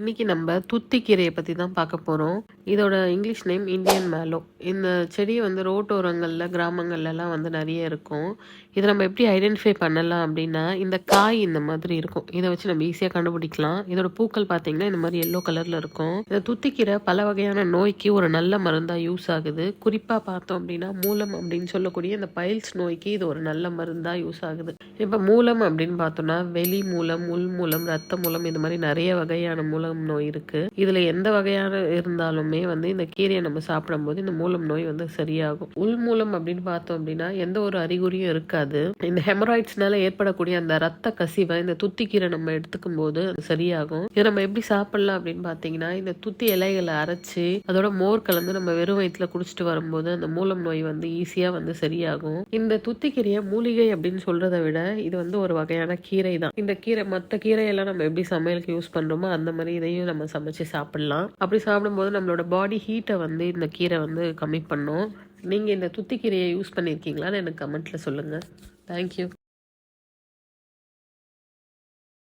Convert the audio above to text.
இன்றைக்கி நம்ம துத்திக்கீரையை பற்றி தான் பார்க்க போகிறோம் இதோட இங்கிலீஷ் நேம் இந்தியன் மேலோ. இந்த செடி வந்து ரோட்டோரங்களில் கிராமங்கள்லலாம் வந்து நிறைய இருக்கும். இதை நம்ம எப்படி ஐடென்டிஃபை பண்ணலாம் அப்படின்னா இந்த காய் இந்த மாதிரி இருக்கும். இதை வச்சு நம்ம ஈஸியாக கண்டுபிடிக்கலாம். இதோட பூக்கள் பார்த்தீங்கன்னா இந்த மாதிரி எல்லோ கலரில் இருக்கும். இந்த துத்திக்கீரை பல வகையான நோய்க்கு ஒரு நல்ல மருந்தாக யூஸ் ஆகுது. குறிப்பாக பார்த்தோம் அப்படின்னா மூலம் அப்படின்னு சொல்லக்கூடிய இந்த பைல்ஸ் நோய்க்கு இது ஒரு நல்ல மருந்தாக யூஸ் ஆகுது. இப்போ மூலம் அப்படின்னு பார்த்தோம்னா வெளி மூலம் உள் மூலம் ரத்த மூலம் இது மாதிரி நிறைய வகையான மூலம் நோய் இருக்கு. இதுல எந்த வகையான இருந்தாலுமே வந்து இந்த கீரையை நம்ம சாப்பிடும்போது இந்த மூலம் நோய் வந்து சரியாகும். உள் மூலம் அப்படின்னு பார்த்தோம் அப்படின்னா எந்த ஒரு அறிகுறியும் இருக்காது. இந்த ஹெமராய்ட்ஸ்னால ஏற்படக்கூடிய அந்த ரத்த கசிவை இந்த துத்தி கீரை நம்ம எடுத்துக்கும் போது அது சரியாகும். இதை நம்ம எப்படி சாப்பிடலாம் அப்படின்னு பார்த்தீங்கன்னா இந்த துத்தி இலைகளை அரைச்சு அதோட மோர் கலந்து நம்ம வெறும் வயிற்றுல குடிச்சிட்டு வரும்போது அந்த மூலம் நோய் வந்து ஈஸியா வந்து சரியாகும். இந்த துத்திக்கீரையை மூலிகை அப்படின்னு சொல்றதை விட இது வந்து ஒரு வகையான கீரை தான் இந்த கீரை மற்ற கீரையெல்லாம் நம்ம எப்படி சமையலுக்கு யூஸ் பண்றோமோ அந்த மாதிரி இதையும் நம்ம சமைச்சு சாப்பிடலாம். அப்படி சாப்பிடும்போது நம்மளோட பாடி ஹீட்டை வந்து இந்த கீரை வந்து கம்மி பண்ணும். நீங்கள் இந்த துத்திக்கீரையை யூஸ் பண்ணியிருக்கீங்களான்னு எனக்கு கமெண்ட்டில் சொல்லுங்கள் தேங்க்யூ